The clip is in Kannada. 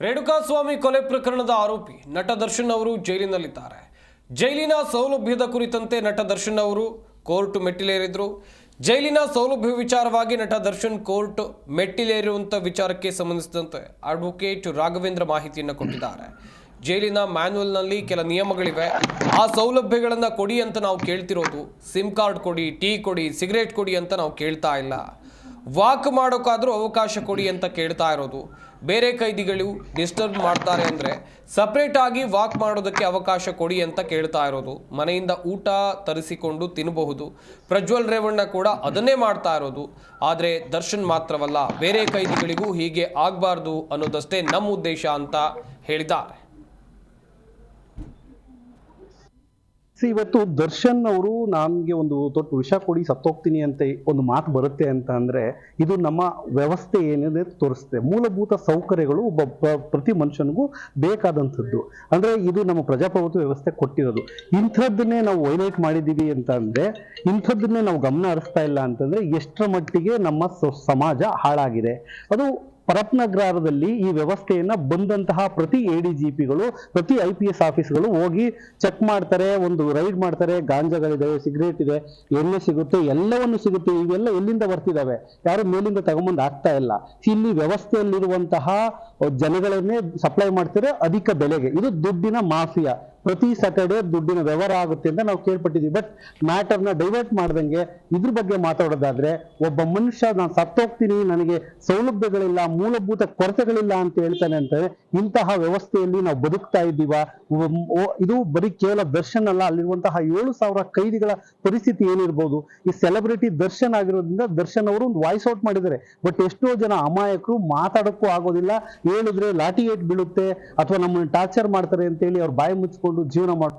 ರೇಣುಕಾಸ್ವಾಮಿ ಕೊಲೆ ಪ್ರಕರಣದ ಆರೋಪಿ ನಟ ದರ್ಶನ್ ಅವರು ಜೈಲಿನಲ್ಲಿದ್ದಾರೆ. ಜೈಲಿನ ಸೌಲಭ್ಯದ ಕುರಿತಂತೆ ನಟ ದರ್ಶನ್ ಅವರು ಕೋರ್ಟ್ ಮೆಟ್ಟಿಲೇರಿದ್ರು. ಜೈಲಿನ ಸೌಲಭ್ಯ ವಿಚಾರವಾಗಿ ನಟ ದರ್ಶನ್ ಕೋರ್ಟ್ ಮೆಟ್ಟಿಲೇರುವಂತ ವಿಚಾರಕ್ಕೆ ಸಂಬಂಧಿಸಿದಂತೆ ಅಡ್ವೊಕೇಟ್ ರಾಘವೇಂದ್ರ ಮಾಹಿತಿಯನ್ನು ಕೊಟ್ಟಿದ್ದಾರೆ. ಜೈಲಿನ ಮ್ಯಾನ್ಯುವಲ್ನಲ್ಲಿ ಕೆಲ ನಿಯಮಗಳಿವೆ. ಆ ಸೌಲಭ್ಯಗಳನ್ನು ಕೊಡಿ ಅಂತ ನಾವು ಕೇಳ್ತಿರೋದು. ಸಿಮ್ ಕಾರ್ಡ್ ಕೊಡಿ, ಟೀ ಕೊಡಿ, ಸಿಗರೇಟ್ ಕೊಡಿ ಅಂತ ನಾವು ಕೇಳ್ತಾ ಇಲ್ಲ. ವಾಕ್ ಮಾಡೋಕ್ಕಾದರೂ ಅವಕಾಶ ಕೊಡಿ ಅಂತ ಕೇಳ್ತಾ ಇರೋದು. ಬೇರೆ ಕೈದಿಗಳು ಡಿಸ್ಟರ್ಬ್ ಮಾಡ್ತಾರೆ ಅಂದರೆ ಸಪ್ರೇಟಾಗಿ ವಾಕ್ ಮಾಡೋದಕ್ಕೆ ಅವಕಾಶ ಕೊಡಿ ಅಂತ ಕೇಳ್ತಾ ಇರೋದು. ಮನೆಯಿಂದ ಊಟ ತರಿಸಿಕೊಂಡು ತಿನ್ನಬಹುದು ಪ್ರಜ್ವಲ್ ರೇವಣ್ಣ ಕೂಡ ಅದನ್ನೇ ಮಾಡ್ತಾ ಇರೋದು. ಆದರೆ ದರ್ಶನ್ ಮಾತ್ರವಲ್ಲ, ಬೇರೆ ಕೈದಿಗಳಿಗೂ ಹೀಗೆ ಆಗಬಾರ್ದು ಅನ್ನೋದಷ್ಟೇ ನಮ್ಮ ಉದ್ದೇಶ ಅಂತ ಹೇಳಿದ್ದಾರೆ. ಸಿ, ಇವತ್ತು ದರ್ಶನ್ ಅವರು ನಮಗೆ ಒಂದು ದೊಡ್ಡ ವಿಷ ಕೊಡಿ, ಸತ್ತೋಗ್ತೀನಿ ಅಂತ ಒಂದು ಮಾತು ಬರುತ್ತೆ ಅಂತ ಅಂದರೆ, ಇದು ನಮ್ಮ ವ್ಯವಸ್ಥೆ ಏನಿದೆ ತೋರಿಸುತ್ತೆ. ಮೂಲಭೂತ ಸೌಕರ್ಯಗಳು ಒಬ್ಬ ಪ್ರತಿ ಮನುಷ್ಯನಿಗೂ ಬೇಕಾದಂಥದ್ದು. ಅಂದರೆ ಇದು ನಮ್ಮ ಪ್ರಜಾಪ್ರಭುತ್ವ ವ್ಯವಸ್ಥೆ ಕೊಟ್ಟಿರೋದು. ಇಂಥದ್ದನ್ನೇ ನಾವು ವೈಲೈಟ್ ಮಾಡಿದ್ದೀವಿ ಅಂತ ಅಂದರೆ, ಇಂಥದ್ದನ್ನೇ ನಾವು ಗಮನ ಹರಿಸ್ತಾ ಇಲ್ಲ ಅಂತಂದರೆ ಎಷ್ಟರ ಮಟ್ಟಿಗೆ ನಮ್ಮ ಸಮಾಜ ಹಾಳಾಗಿದೆ. ಅದು ಪರಪ್ನಗ್ರಹದಲ್ಲಿ ಈ ವ್ಯವಸ್ಥೆಯನ್ನ ಬಂದಂತಹ ಪ್ರತಿ ಎ ಡಿ ಜಿ ಪಿಗಳು ಪ್ರತಿ ಐ ಪಿ ಎಸ್ ಆಫೀಸ್ಗಳು ಹೋಗಿ ಚೆಕ್ ಮಾಡ್ತಾರೆ, ಒಂದು ರೈಡ್ ಮಾಡ್ತಾರೆ ಗಾಂಜಾಗಳಿದೆ ಸಿಗರೇಟ್ ಇದೆ, ಎಣ್ಣೆ ಸಿಗುತ್ತೆ, ಎಲ್ಲವನ್ನು ಸಿಗುತ್ತೆ, ಇವೆಲ್ಲ ಎಲ್ಲಿಂದ ಬರ್ತಿದಾವೆ? ಯಾರು ಮೇಲಿಂದ ತಗೊಂಬಂದು ಆಗ್ತಾ ಇಲ್ಲ. ಇಲ್ಲಿ ವ್ಯವಸ್ಥೆಯಲ್ಲಿರುವಂತಹ ಜನಗಳನ್ನೇ ಸಪ್ಲೈ ಮಾಡ್ತಾರೆ ಅಧಿಕ ಬೆಲೆಗೆ. ಇದು ದುಡ್ಡಿನ ಮಾಫಿಯಾ. ಪ್ರತಿ ಸ್ಯಾಟರ್ಡೆ ದುಡ್ಡಿನ ವ್ಯವಹಾರ ಆಗುತ್ತೆ ಅಂತ ನಾವು ಕೇಳ್ಪಟ್ಟಿದ್ದೀವಿ. ಬಟ್ ಮ್ಯಾಟರ್ನ ಡೈವರ್ಟ್ ಮಾಡ್ದಂಗೆ ಇದ್ರ ಬಗ್ಗೆ ಮಾತಾಡೋದಾದ್ರೆ ಒಬ್ಬ ಮನುಷ್ಯ ನಾನು ಸತ್ತೋಗ್ತೀನಿ ನನಗೆ ಸೌಲಭ್ಯಗಳಿಲ್ಲ, ಮೂಲಭೂತ ಕೊರತೆಗಳಿಲ್ಲ ಅಂತ ಹೇಳ್ತಾನೆ ಅಂತಂದ್ರೆ ಇಂತಹ ವ್ಯವಸ್ಥೆಯಲ್ಲಿ ನಾವು ಬದುಕ್ತಾ ಇದ್ದೀವ. ಇದು ಬರೀ ಕೇವಲ ದರ್ಶನ್ ಅಲ್ಲ, ಅಲ್ಲಿರುವಂತಹ ಏಳು ಸಾವಿರ ಕೈದಿಗಳ ಪರಿಸ್ಥಿತಿ ಏನಿರ್ಬೋದು, ಈ ಸೆಲೆಬ್ರಿಟಿ ದರ್ಶನ್ ಆಗಿರೋದ್ರಿಂದ ದರ್ಶನ್ ಅವರು ಒಂದು ವಾಯ್ಸ್ ಔಟ್ ಮಾಡಿದ್ದಾರೆ. ಬಟ್ ಎಷ್ಟೋ ಜನ ಅಮಾಯಕರು ಮಾತಾಡಕ್ಕೂ ಆಗೋದಿಲ್ಲ. ಹೇಳಿದ್ರೆ ಲಾಠಿ ಏಟ್ ಬೀಳುತ್ತೆ, ಅಥವಾ ನಮ್ಮನ್ನು ಟಾರ್ಚರ್ ಮಾಡ್ತಾರೆ ಅಂತೇಳಿ ಅವ್ರು ಬಾಯಿ ಮುಚ್ಕೊಂಡು ಜೀವನ ಮಾಡ್